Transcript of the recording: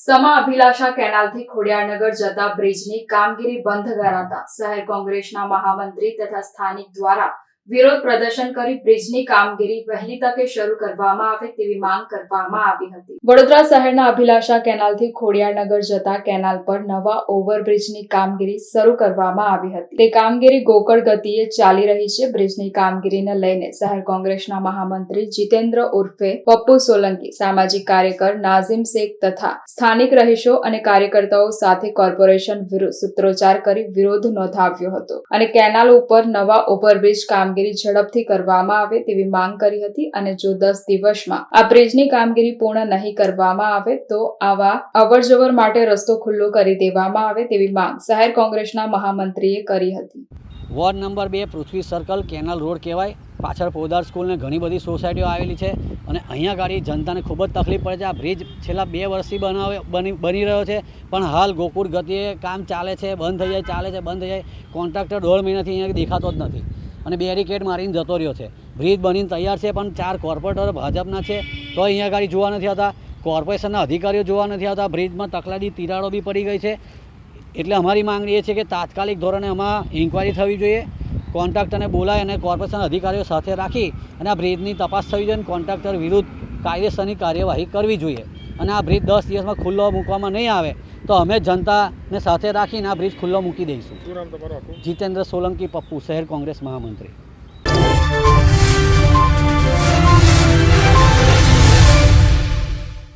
સમા અભિલાષા કેનાલથી ખોડિયારનગર જતા બ્રિજની કામગીરી બંધ કરાતા શહેર કોંગ્રેસના મહામંત્રી તથા સ્થાનિક દ્વારા વિરોધ પ્રદર્શન કરી બ્રિજની કામગીરી વહેલી તકે શરૂ કરવામાં આવે તેવી માંગ કરવામાં આવી હતી. વડોદરા શહેરના અભિલાષા કેનાલથી ખોડિયારનગર જતા કેનાલ પર નવા ઓવરબ્રિજની કામગીરી શરૂ કરવામાં આવી હતી. તે કામગીરી ગોકળ ગતિએ ચાલી રહી છે. બ્રિજની કામગીરીને લઈને શહેર કોંગ્રેસના મહામંત્રી જીતેન્દ્ર ઉર્ફે પપ્પુ સોલંકી, સામાજિક કાર્યકર નાઝિમ શેખ તથા સ્થાનિક રહીશો અને કાર્યકર્તાઓ સાથે કોર્પોરેશન વિરુદ્ધ સૂત્રોચ્ચાર કરી વિરોધ નોંધાવ્યો હતો અને કેનાલ ઉપર નવા ઓવરબ્રિજ કામગીરી ઝડપથી કરવામાં આવે તેવી માંગ કરી હતી અને જો દસ દિવસમાં આ બ્રિજની કામગીરી પૂર્ણ નહીં કરવામાં આવે તો આવા અવરજવર માટે રસ્તો ખુલ્લો કરી દેવામાં આવે તેવી માંગ શહેર કોંગ્રેસના મહામંત્રીએ કરી હતી. વોર્ડ નંબર બે, પૃથ્વી સર્કલ, કેનાલ રોડ કહેવાય. પાછળ પોદાર સ્કૂલને ઘણી બધી સોસાયટીઓ આવેલી છે અને અહીંયા ગાડી જનતાને ખૂબ જ તકલીફ પડે છે. આ બ્રિજ છેલ્લા બે વર્ષથી બનાવે, બની બની રહ્યો છે. પણ હાલ ગોકુળ ગતિએ કામ ચાલે છે, બંધ થઈ જાય, ચાલે છે, બંધ થઈ જાય. કોન્ટ્રાક્ટર દોઢ મહિનાથી અહીંયા દેખાતો જ નથી. અને બેરિકેડ મારીને જતો રહ્યો છે. બ્રિજ બનીને તૈયાર છે, પણ ચાર કોર્પોરેટર ભાજપના છે. તો અહીંયા ગાડી જોવા નથી આવતા. કોર્પોરેશનના અધિકારીઓ જોવા નથી આવતા. બ્રિજમાં તકલાદી તિરાડો બી પડી ગઈ છે. એટલે અમારી માંગણી એ છે કે તાત્કાલિક ધોરણે આમાં ઇન્કવાયરી થવી જોઈએ. કોન્ટ્રાક્ટરને બોલાય અને કોર્પોરેશન અધિકારીઓ સાથે રાખી અને આ બ્રિજની તપાસ થવી જોઈએ અને કોન્ટ્રાક્ટર વિરુદ્ધ કાયદેસરની કાર્યવાહી કરવી જોઈએ. અને આ બ્રિજ દસ દિવસમાં ખુલ્લો મૂકવામાં નહીં આવે તો અમે જનતાને સાથે રાખીને આ બ્રિજ ખુલ્લો મૂકી દઈશું. જીતેન્દ્ર સોલંકી પપ્પુ શહેર કોંગ્રેસ મહામંત્રી.